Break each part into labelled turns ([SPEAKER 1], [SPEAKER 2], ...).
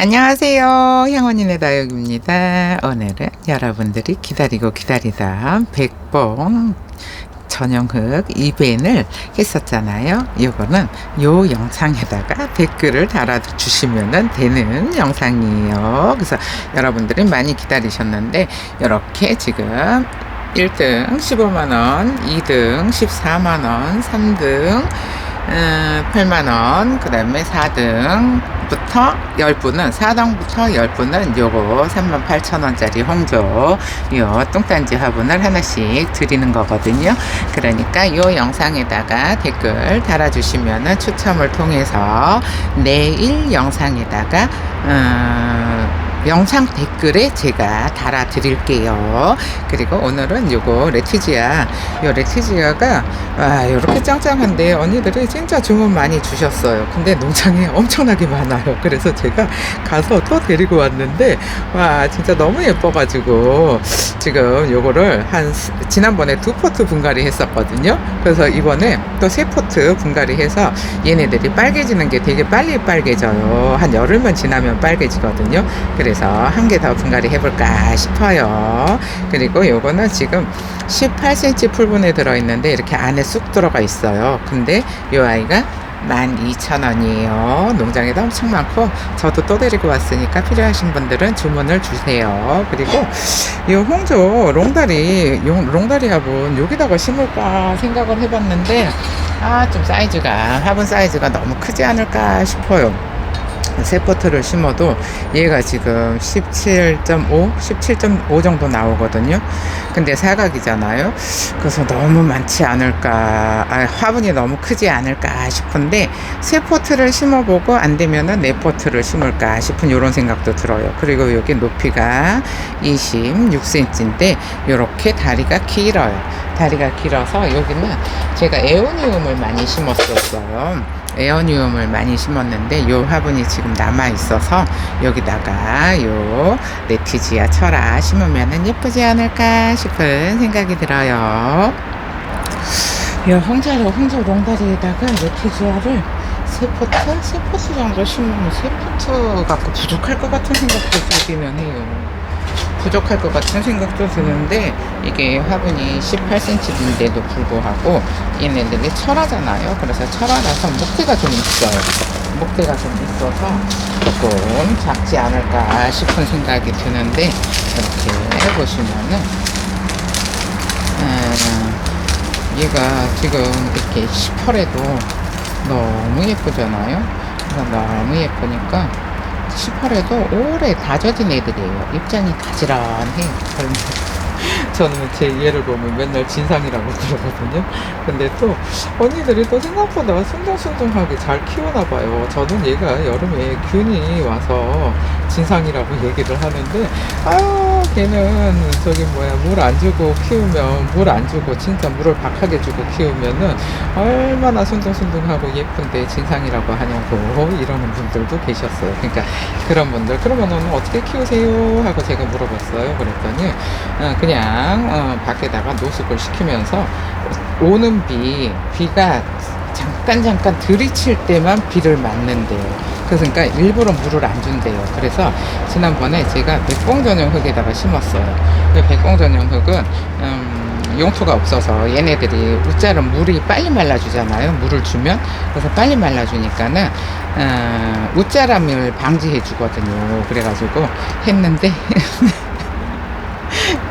[SPEAKER 1] 안녕하세요. 향원인의 다육입니다. 오늘은 여러분들이 기다리고 기다리다 백봉 전용흙 이벤을 했었잖아요. 이거는 요 영상에다가 댓글을 달아주시면 되는 영상이에요. 그래서 여러분들이 많이 기다리셨는데 이렇게 지금 1등 15만원, 2등 14만원, 3등 8만원, 그 다음에 4등부터 10분은, 4등부터 10분은 요거 38,000원짜리 홍조, 요 똥단지 화분을 하나씩 드리는 거거든요. 그러니까 요 영상에다가 댓글 달아주시면은 추첨을 통해서 내일 영상에다가, 음, 영상 댓글에 제가 달아 드릴게요. 그리고 오늘은 요거 레티지아, 요 레티지아가 아, 이렇게 짱짱한데 언니들이 진짜 주문 많이 주셨어요. 근데 농장에 엄청나게 많아요. 그래서 제가 가서 또 데리고 왔는데 와 진짜 너무 예뻐 가지고 지금 요거를 한 스- 지난번에 두 포트 분갈이 했었거든요. 그래서 이번에 또 세 포트 분갈이 해서 얘네들이 빨개지는 게 되게 빨리 빨개져요. 한 열흘만 지나면 빨개지거든요. 그래서 한 개 더 분갈이 해볼까 싶어요. 그리고 요거는 지금 18cm 풀분에 들어있는데 이렇게 안에 쑥 들어가 있어요. 근데 요 아이가 12,000원이에요. 농장에도 엄청 많고 저도 또 데리고 왔으니까 필요하신 분들은 주문을 주세요. 그리고 이 홍조 롱다리 용- 롱다리 화분 여기다가 심을까 생각을 해봤는데 아 좀 사이즈가 화분 사이즈가 너무 크지 않을까 싶어요. 세포트를 심어도 얘가 지금 17.5, 17.5 정도 나오거든요. 근데 사각이잖아요. 그래서 너무 많지 않을까, 아, 화분이 너무 크지 않을까 싶은데 세 포트를 심어보고 안 되면은 네 포트를 심을까 싶은 이런 생각도 들어요. 그리고 여기 높이가 26cm인데 이렇게 다리가 길어요. 다리가 길어서 여기는 제가 에오니움을 많이 심었었어요. 에어니움을 많이 심었는데 요 화분이 지금 남아 있어서 여기다가 요 레티지아 철아 심으면 예쁘지 않을까 싶은 생각이 들어요. 요 홍자로 홍조 롱다리에다가 레티지아를 세 포트 세 포트 정도 심으면 세 포트 갖고 부족할 것 같은 생각도 들기는 해요. 부족할 것 같은 생각도 드는데 이게 화분이 18cm인데도 불구하고 얘네들이 철화잖아요. 그래서 철화라서 목대가 좀 있어요. 목대가 좀 있어서 조금 작지 않을까 싶은 생각이 드는데 이렇게 해보시면은 음, 얘가 지금 이렇게 18에도 너무 예쁘잖아요. 너무 예쁘니까 18에도 오래 다져진 애들이에요. 입장이 가지런해요. 그런데 저는 제 얘를 보면 맨날 진상이라고 그러거든요. 근데 또 언니들이 또 생각보다 순둥순둥하게 잘 키우나 봐요. 저는 얘가 여름에 균이 와서 진상이라고 얘기를 하는데 아유 걔는 저기 뭐야 물 안 주고 키우면 물 안 주고 진짜 물을 박하게 주고 키우면은 얼마나 순둥순둥하고 예쁜데 진상이라고 하냐고 이러는 분들도 계셨어요. 그러니까 그런 분들 그러면은 어떻게 키우세요 하고 제가 물어봤어요. 그랬더니 어, 그냥 어, 밖에다가 노숙을 시키면서 오는 비 비가 잠깐 잠깐 들이칠 때만 비를 맞는데요. 그러니까 일부러 물을 안 준대요. 그래서 지난번에 제가 백봉 전용 흙에다가 심었어요. 그 백봉 전용 흙은 음, 용토가 없어서 얘네들이 웃자는 물이 빨리 말라주잖아요. 물을 주면 그래서 빨리 말라주니까는 어, 웃자람을 방지해 주거든요. 그래가지고 했는데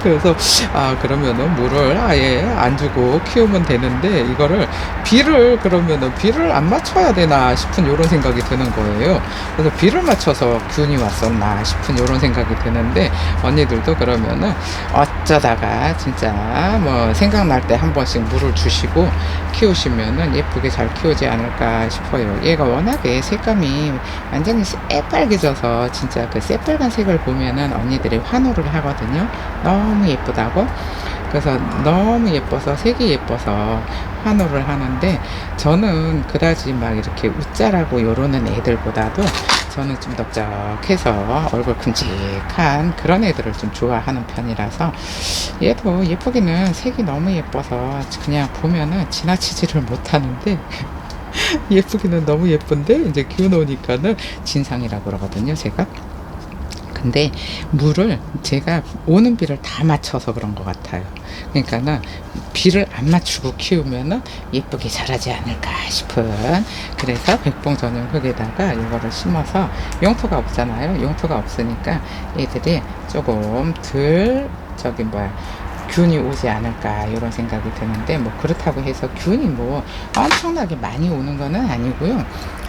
[SPEAKER 1] 그래서 아 그러면은 물을 아예 안 주고 키우면 되는데 이거를 비를 그러면은 비를 안 맞춰야 되나 싶은 이런 생각이 드는 거예요. 그래서 비를 맞춰서 균이 왔었나 싶은 이런 생각이 드는데 언니들도 그러면은 어쩌다가 진짜 뭐 생각날 때 한 번씩 물을 주시고 키우시면은 예쁘게 잘 키우지 않을까 싶어요. 얘가 워낙에 색감이 완전히 새빨개 져서 진짜 그 새빨간 색을 보면은 언니들이 환호를 하거든요. 너무 예쁘다고. 그래서 너무 예뻐서 색이 예뻐서 환호를 하는데 저는 그다지 막 이렇게 웃자라고 요러는 애들보다도 저는 좀 넓적해서 얼굴 큼직한 그런 애들을 좀 좋아하는 편이라서 얘도 예쁘기는 색이 너무 예뻐서 그냥 보면은 지나치지를 못하는데 예쁘기는 너무 예쁜데 이제 기울어오니까는 진상이라고 그러거든요 제가 근데 물을 제가 오는 비를 다 맞춰서 그런 것 같아요 그러니까는 비를 안 맞추고 키우면은 예쁘게 자라지 않을까 싶은 그래서 백봉 전용 흙에다가 이거를 심어서 용토가 없잖아요 용토가 없으니까 얘들이 조금 덜 저기 뭐야 균이 오지 않을까 이런 생각이 드는데 뭐 그렇다고 해서 균이 뭐 엄청나게 많이 오는 거는 아니고요.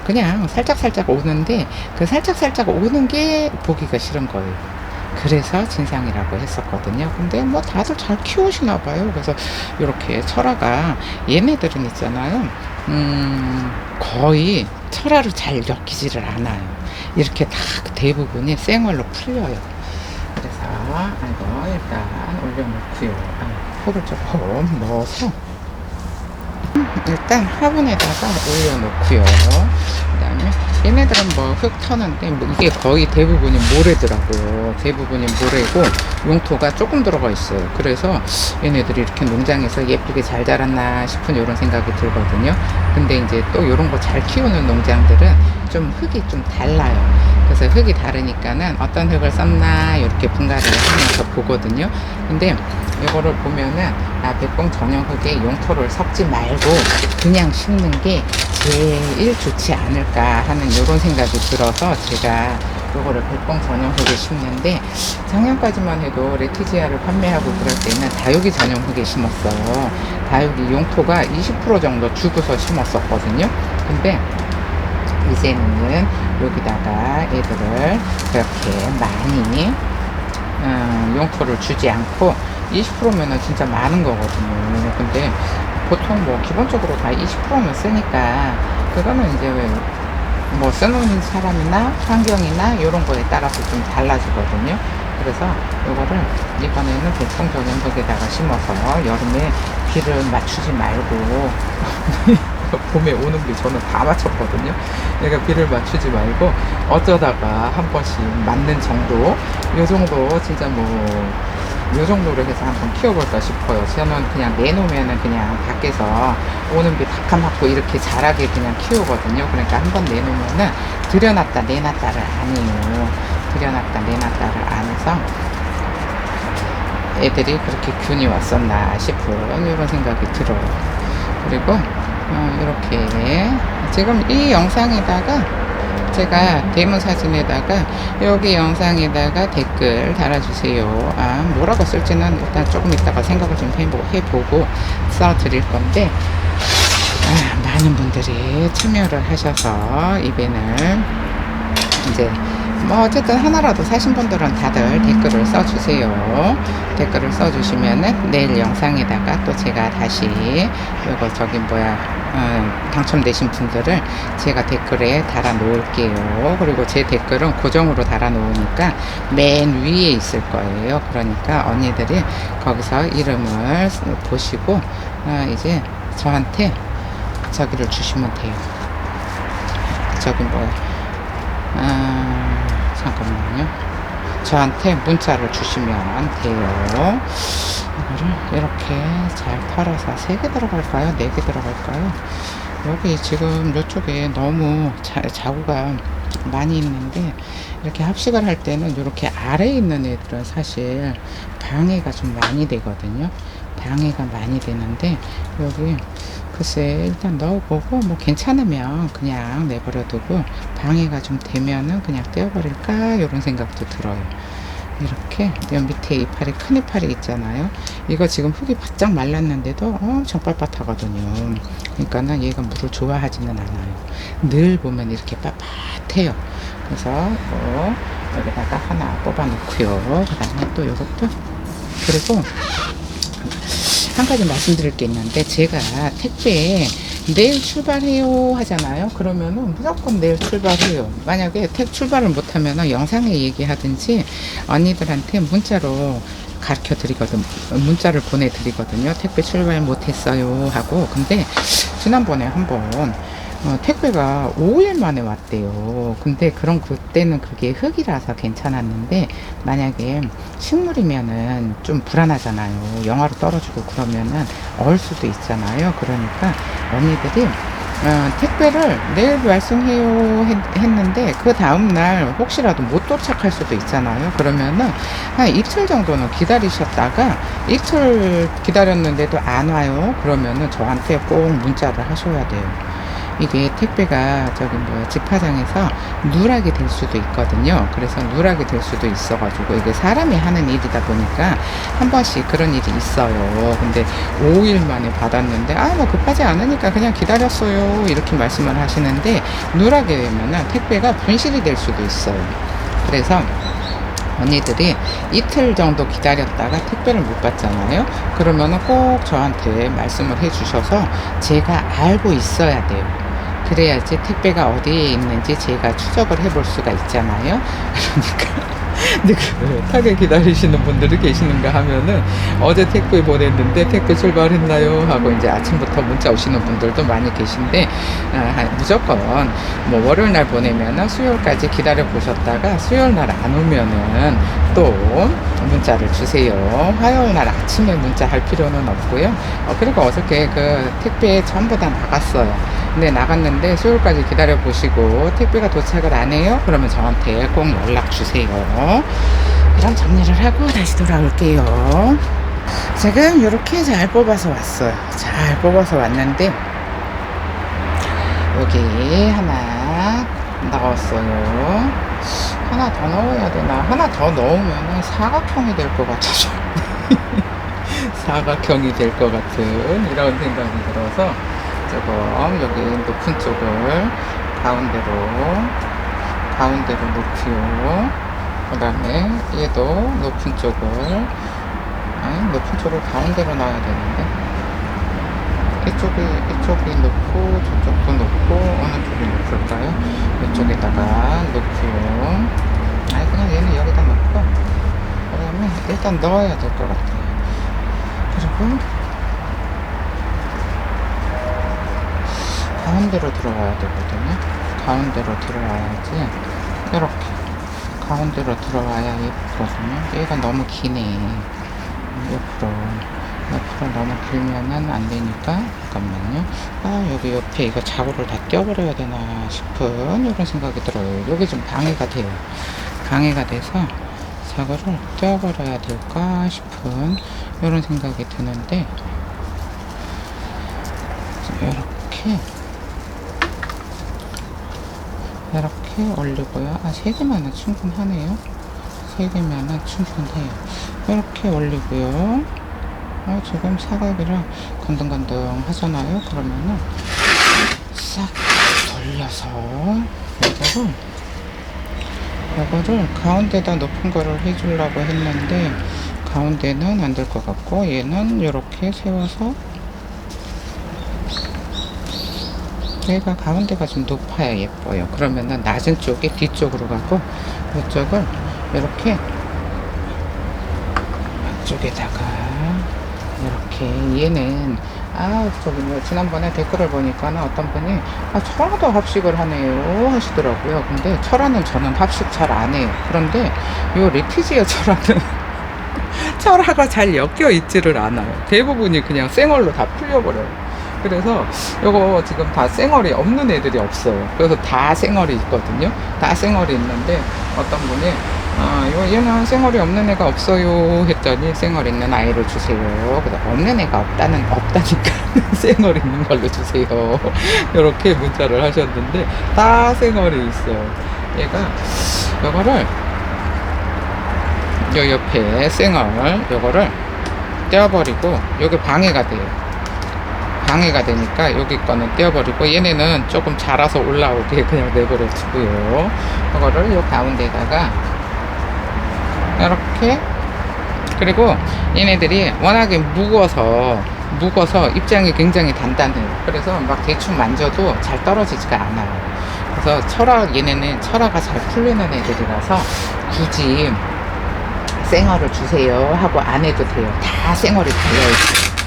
[SPEAKER 1] 그냥 살짝 살짝 오는데 그 살짝 살짝 오는 게 보기가 싫은 거예요. 그래서 진상이라고 했었거든요. 근데 뭐 다들 잘 키우시나 봐요. 그래서 이렇게 철화가 얘네들은 있잖아요. 음, 거의 철화를 잘 엮이지를 않아요. 이렇게 다 대부분이 생얼로 풀려요. 그래서 이거 일단 올려놓고요. 아, 포를 조금 넣어서 일단 화분에다가 올려놓고요. 그 다음에 얘네들은 뭐 흙 터는데 뭐 이게 거의 대부분이 모래더라고요. 대부분이 모래고 용토가 조금 들어가 있어요. 그래서 얘네들이 이렇게 농장에서 예쁘게 잘 자랐나 싶은 이런 생각이 들거든요. 근데 이제 또 이런 거 잘 키우는 농장들은 좀 흙이 좀 달라요. 그래서 흙이 다르니까는 어떤 흙을 썼나 이렇게 분갈이를 하면서 보거든요. 근데 이거를 보면은 아 백봉 전용 흙에 용토를 섞지 말고 그냥 심는 게 제일 좋지 않을까 하는 이런 생각이 들어서 제가 이거를 백봉 전용 흙에 심는데 작년까지만 해도 레티지아를 판매하고 그럴 때는 다육이 전용 흙에 심었어요. 다육이 용토가 20% 정도 주고서 심었었거든요. 근데 이제는 여기다가 애들을 그렇게 많이 음, 용토를 주지 않고 20%면은 진짜 많은 거거든요. 근데 보통 뭐 기본적으로 다 20%면 쓰니까 그거는 이제 뭐 쓰는 사람이나 환경이나 이런 거에 따라서 좀 달라지거든요. 그래서 이거를 이번에는 대충 전용석에다가 심어서 여름에 비를 맞추지 말고 봄에 오는 비 저는 다 맞췄거든요. 내가 비를 맞추지 말고 어쩌다가 한 번씩 맞는 정도, 요 정도 진짜 뭐. 요 정도로 해서 한번 키워볼까 싶어요. 저는 그냥 내놓으면은 그냥 밖에서 오는 비 탁한 맞고 이렇게 자라게 그냥 키우거든요. 그러니까 한번 내놓으면은 들여놨다 내놨다를 안 해요. 들여놨다 내놨다를 안 해서 애들이 그렇게 균이 왔었나 싶은 이런 생각이 들어요. 그리고 어, 이렇게 지금 이 영상에다가 제가 데모 사진에다가 여기 영상에다가 댓글 달아주세요. 아 뭐라고 쓸지는 일단 조금 이따가 생각을 좀 해보, 해보고 써드릴 건데 아, 많은 분들이 참여를 하셔서 이벤을 이제 뭐 어쨌든 하나라도 사신 분들은 다들 댓글을 써주세요. 댓글을 써주시면은 내일 영상에다가 또 제가 다시 이거 저기 뭐야 어, 당첨되신 분들을 제가 댓글에 달아 놓을게요. 그리고 제 댓글은 고정으로 달아 놓으니까 맨 위에 있을 거예요. 그러니까 언니들이 거기서 이름을 보시고 어, 이제 저한테 저기를 주시면 돼요. 저기 뭐야 아, 잠깐만요. 저한테 문자를 주시면 돼요. 이거를 이렇게 잘 털어서 세개 들어갈까요? 네개 들어갈까요? 여기 지금 이쪽에 너무 자, 자구가 많이 있는데 이렇게 합식을 할 때는 이렇게 아래에 있는 애들은 사실 방해가 좀 많이 되거든요. 방해가 많이 되는데 여기 글쎄 일단 넣어보고 뭐 괜찮으면 그냥 내버려두고 방해가 좀 되면은 그냥 떼어버릴까 이런 생각도 들어요. 이렇게 여 밑에 이파리 큰 이파리 있잖아요. 이거 지금 흙이 바짝 말랐는데도 엄청 빳빳하거든요. 그러니까는 얘가 물을 좋아하지는 않아요. 늘 보면 이렇게 빳빳해요. 그래서 뭐 여기다가 하나 뽑아 놓고요. 그 다음에 또 이것도 그리고 한 가지 말씀드릴 게 있는데 제가 택배 내일 출발해요 하잖아요. 그러면은 무조건 내일 출발해요. 만약에 택 출발을 못하면은 영상에 얘기하든지 언니들한테 문자로 가르쳐 드리거든 문자를 보내드리거든요. 택배 출발 못했어요 하고 근데 지난번에 한번 어, 택배가 5일 만에 왔대요. 근데 그런 그때는 그게 흙이라서 괜찮았는데 만약에 식물이면은 좀 불안하잖아요. 영하로 떨어지고 그러면은 얼 수도 있잖아요. 그러니까 언니들이 어, 택배를 내일 발송해요 했, 했는데 그 다음날 혹시라도 못 도착할 수도 있잖아요. 그러면은 한 이틀 정도는 기다리셨다가 이틀 기다렸는데도 안 와요. 그러면은 저한테 꼭 문자를 하셔야 돼요. 이게 택배가 저기 뭐 집화장에서 누락이 될 수도 있거든요. 그래서 누락이 될 수도 있어가지고 이게 사람이 하는 일이다 보니까 한 번씩 그런 일이 있어요. 근데 5일 만에 받았는데 아 뭐 급하지 않으니까 그냥 기다렸어요 이렇게 말씀을 하시는데 누락이 되면은 택배가 분실이 될 수도 있어요. 그래서 언니들이 이틀 정도 기다렸다가 택배를 못 받잖아요. 그러면은 꼭 저한테 말씀을 해주셔서 제가 알고 있어야 돼요. 그래야지 택배가 어디에 있는지 제가 추적을 해볼 수가 있잖아요. 그러니까 느긋하게 기다리시는 분들이 계시는가 하면은 어제 택배 보냈는데 택배 출발했나요? 하고 이제 아침부터 문자 오시는 분들도 많이 계신데 아, 한- 무조건 뭐 월요일 날 보내면은 수요일까지 기다려 보셨다가 수요일 날 안 오면은 또 문자를 주세요. 화요일 날 아침에 문자 할 필요는 없고요. 어, 그리고 어저께 그 택배 전부 다 나갔어요. 근데 나갔는데 수요일까지 기다려 보시고 택배가 도착을 안 해요? 그러면 저한테 꼭 연락 주세요. 그럼 정리를 하고 다시 돌아올게요. 지금 이렇게 잘 뽑아서 왔어요. 잘 뽑아서 왔는데 여기 하나 넣었어요. 하나 더 넣어야 되나? 하나 더 넣으면 사각형이 될 것 같아서 사각형이 될 것 같은 이런 생각이 들어서 조금 여기 높은 쪽을 가운데로 가운데로 놓고요. 그 다음에 얘도 높은 쪽을 아니 높은 쪽을 가운데로 놔야 되는데 이쪽이 이쪽이 놓고 저쪽도 놓고 어느 쪽이 놓을까요? 이쪽에다가 놓고요. 아니 그냥 얘는 여기다 놓고 그 다음에 일단 넣어야 될 것 같아요. 그리고 가운데로 들어와야 되거든요. 가운데로 들어와야지 이렇게 가운데로 들어와야 예쁘거든요. 얘가 너무 기네. 옆으로 옆으로 너무 길면은 안 되니까 잠깐만요. 아 여기 옆에 이거 자구를 다 떼어버려야 되나 싶은 이런 생각이 들어요. 여기 좀 방해가 돼요. 방해가 돼서 자구를 떼어버려야 될까 싶은 이런 생각이 드는데 이렇게 이렇게 올리고요. 아, 세 개만은 충분하네요. 세 개면은 충분해요. 이렇게 올리고요. 아, 지금 사각이랑 건등건등 하잖아요. 그러면은 싹 돌려서 이거를 이거를 가운데다 높은 거를 해주려고 했는데 가운데는 안 될 것 같고 얘는 이렇게 세워서 얘가 가운데가 좀 높아야 예뻐요. 그러면은 낮은 쪽이 뒤쪽으로 가고 이쪽을 이렇게 앞쪽에다가 이렇게 얘는 아 저기 뭐 지난번에 댓글을 보니까는 어떤 분이 아 철화도 합식을 하네요 하시더라고요. 근데 철화는 저는 합식 잘 안 해요. 그런데 요 리티지어 철화는 철화가 잘 엮여 있지를 않아요. 대부분이 그냥 생얼로 다 풀려버려요. 그래서 요거 지금 다 생얼이 없는 애들이 없어요. 그래서 다 생얼이 있거든요. 다 생얼이 있는데 어떤 분이 아, 요, 얘는 생얼이 없는 애가 없어요 했더니 생얼 있는 아이를 주세요. 그다 없는 애가 없다는 없다니까 생얼 있는 걸로 주세요. 이렇게 문자를 하셨는데 다 생얼이 있어요. 얘가 요거를 요 옆에 생얼 요거를 떼어버리고 여기 방해가 돼요. 방해가 되니까 여기 거는 떼어버리고 얘네는 조금 자라서 올라오게 그냥 내버려 두고요. 이거를 요 가운데다가 이렇게 그리고 얘네들이 워낙에 무거워서 무거워서 입장이 굉장히 단단해요. 그래서 막 대충 만져도 잘 떨어지지가 않아요. 그래서 철화 얘네는 철화가 잘 풀리는 애들이라서 굳이 생얼을 주세요 하고 안 해도 돼요. 다 생얼이 달려있어요.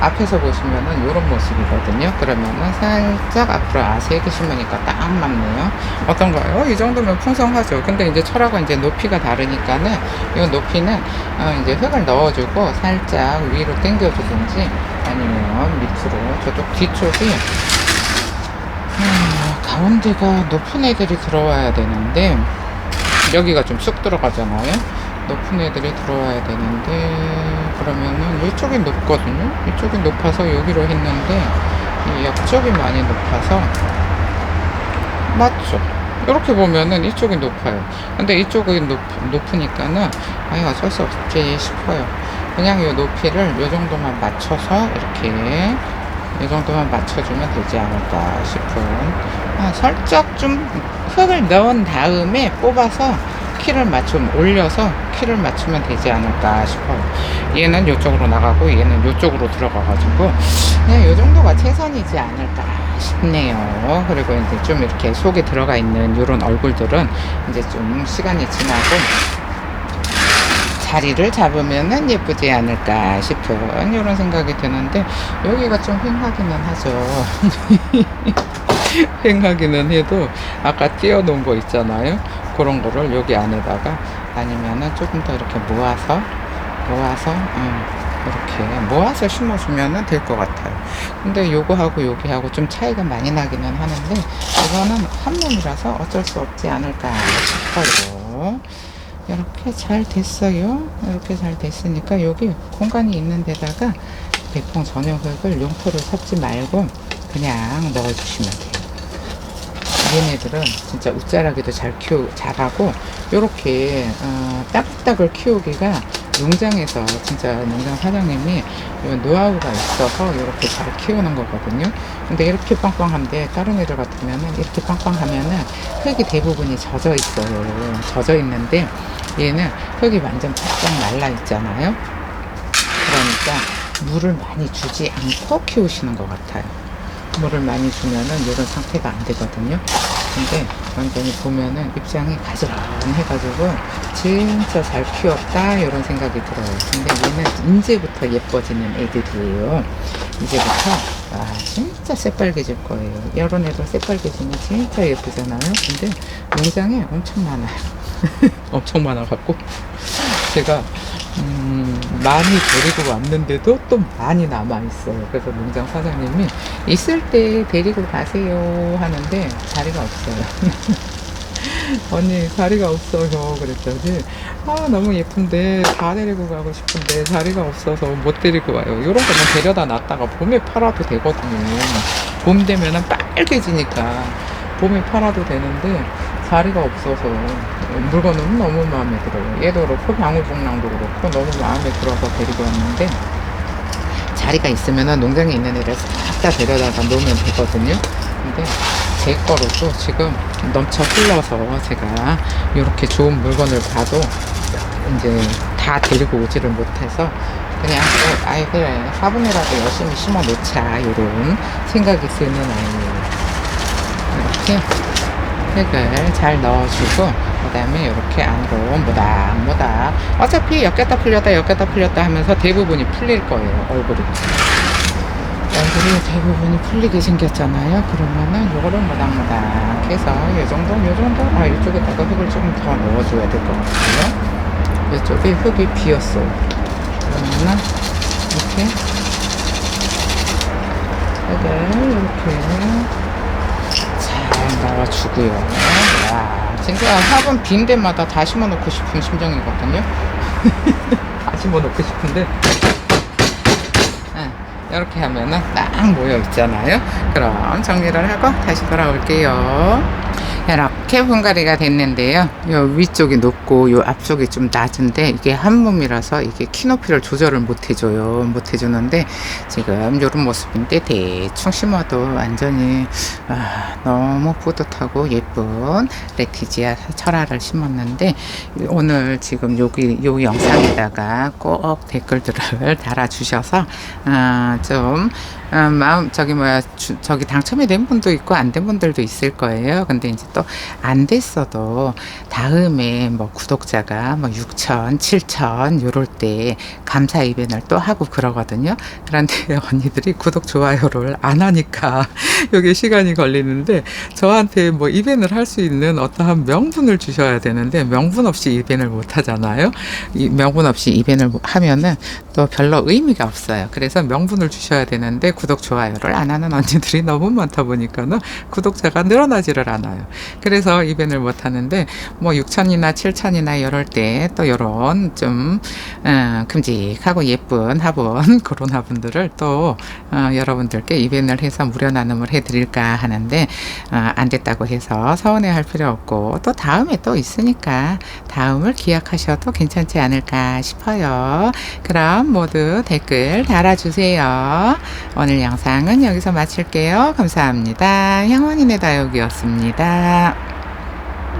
[SPEAKER 1] 앞에서 보시면은 이런 모습이거든요. 그러면은 살짝 앞으로 아, 세 개 심으니까 딱 맞네요. 어떤가요? 이 정도면 풍성하죠. 근데 이제 철화가 이제 높이가 다르니까는 이 높이는 어, 이제 흙을 넣어주고 살짝 위로 당겨주든지 아니면 밑으로 저쪽 뒤쪽이 음, 가운데가 높은 애들이 들어와야 되는데 여기가 좀 쑥 들어가잖아요. 높은 애들이 들어와야 되는데 그러면은 이쪽이 높거든요. 이쪽이 높아서 여기로 했는데 이 옆쪽이 많이 높아서 맞죠. 이렇게 보면은 이쪽이 높아요. 근데 이쪽이 높, 높으니까는 아예 어쩔 수 없지 싶어요. 그냥 이 높이를 이 정도만 맞춰서 이렇게 이 정도만 맞춰주면 되지 않을까 싶은 아, 살짝 좀 흙을 넣은 다음에 뽑아서 키를 맞춤 올려서 키를 맞추면 되지 않을까 싶어요. 얘는 이쪽으로 나가고 얘는 이쪽으로 들어가 가지고 그냥 이 정도가 최선이지 않을까 싶네요. 그리고 이제 좀 이렇게 속에 들어가 있는 이런 얼굴들은 이제 좀 시간이 지나고 자리를 잡으면은 예쁘지 않을까 싶은 이런 생각이 드는데 여기가 좀 휑하기는 하죠. 휑하기는 해도 아까 띄워놓은 거 있잖아요. 그런 거를 여기 안에다가 아니면은 조금 더 이렇게 모아서 모아서 음, 이렇게 모아서 심어주면은 될 것 같아요. 근데 요거하고 여기하고 좀 차이가 많이 나기는 하는데 이거는 한 몸이라서 어쩔 수 없지 않을까 싶어요. 이렇게 잘 됐어요. 이렇게 잘 됐으니까 여기 공간이 있는 데다가 백봉 전용흙을 용토를 섞지 말고 그냥 넣어주시면 돼요. 얘네들은 진짜 웃자라기도 잘 키우 잘하고 요렇게 어, 따글따글 키우기가 농장에서 진짜 농장 사장님이 요 노하우가 있어서 이렇게 잘 키우는 거거든요. 근데 이렇게 빵빵한데 다른 애들 같으면은 이렇게 빵빵하면은 흙이 대부분이 젖어 있어요. 젖어 있는데 얘는 흙이 완전 바짝 말라 있잖아요. 그러니까 물을 많이 주지 않고 키우시는 것 같아요. 물을 많이 주면은 이런 상태가 안 되거든요. 근데 완전히 보면은 입장이 가지런해가지고 진짜 잘 키웠다 이런 생각이 들어요. 근데 얘는 이제부터 예뻐지는 애들이에요. 이제부터 와 진짜 새빨개질 거예요. 이런 애들 새빨개지면 진짜 예쁘잖아요. 근데 농장에 엄청 많아요. 엄청 많아갖고 제가 음, 많이 데리고 왔는데도 또 많이 남아 있어요. 그래서 농장 사장님이 있을 때 데리고 가세요 하는데 자리가 없어요. 언니 자리가 없어요 그랬더니 아 너무 예쁜데 다 데리고 가고 싶은데 자리가 없어서 못 데리고 와요 이런 거는 데려다 놨다가 봄에 팔아도 되거든요 봄 되면은 빨개지니까 봄에 팔아도 되는데 자리가 없어서 물건은 너무 마음에 들어요. 얘도 그렇고 방울복랑도 그렇고 너무 마음에 들어서 데리고 왔는데 자리가 있으면은 농장에 있는 애를 싹 다 데려다가 놓으면 되거든요. 근데 제 거로도 지금 넘쳐 흘러서 제가 이렇게 좋은 물건을 봐도 이제 다 데리고 오지를 못해서 그냥 어, 아이 그래 화분이라도 열심히 심어 놓자 이런 생각이 드는 아이예요. 이렇게 흙을 잘 넣어주고 그 다음에 이렇게 안으로 모닥 모닥. 어차피 엮였다 풀렸다 엮였다 풀렸다 하면서 대부분이 풀릴 거예요 얼굴이. 얼굴이 대부분이 풀리게 생겼잖아요. 그러면은 요거를 모닥모닥 해서 요 정도 요 정도? 아 이쪽에다가 흙을 조금 더 넣어줘야 될 것 같아요. 이쪽에 흙이 비었어요 그러면은 이렇게 흙을 이렇게 잘 넣어 주고요. 와, 진짜 화분 빈 데마다 다 심어놓고 싶은 심정이거든요. 다 심어놓고 싶은데. 네, 이렇게 하면은 딱 모여 있잖아요. 그럼 정리를 하고 다시 돌아올게요. 이렇게 분갈이가 됐는데요. 요 위쪽이 높고 요 앞쪽이 좀 낮은데 이게 한 몸이라서 이게 키 높이를 조절을 못 해줘요. 못 해주는데 지금 요런 모습인데 대충 심어도 완전히 아, 너무 뿌듯하고 예쁜 레티지아 철화를 심었는데 오늘 지금 여기 요 영상에다가 꼭 댓글들을 달아주셔서 아, 좀 아, 마음 저기 뭐야 주- 저기 당첨이 된 분도 있고 안 된 분들도 있을 거예요. 근데 이제 또안 됐어도 다음에 뭐 구독자가 뭐 6천, 7천 요럴 때 감사 이벤트를 또 하고 그러거든요. 그런데 언니들이 구독 좋아요를 안 하니까 여기 시간이 걸리는데 저한테 뭐 이벤을 할 수 있는 어떠한 명분을 주셔야 되는데 명분 없이 이벤을 못 하잖아요. 이 명분 없이 이벤을 하면은 또 별로 의미가 없어요. 그래서 명분을 주셔야 되는데 구독 좋아요를 안 하는 언니들이 너무 많다 보니까는 구독자가 늘어나지를 않아요. 그래서 이벤을 못 하는데 뭐 6천이나 7천이나 이럴 때또 요런 좀 어, 큼직하고 예쁜 화분 그런 화분들을 또 어, 여러분들께 이벤을 해서 무료 나눔을 해드릴까 하는데 어, 안 됐다고 해서 서운해할 필요 없고 또 다음에 또 있으니까 다음을 기약하셔도 괜찮지 않을까 싶어요. 그럼 모두 댓글 달아주세요. 오늘 영상은 여기서 마칠게요. 감사합니다. 향원이네 다육이었습니다.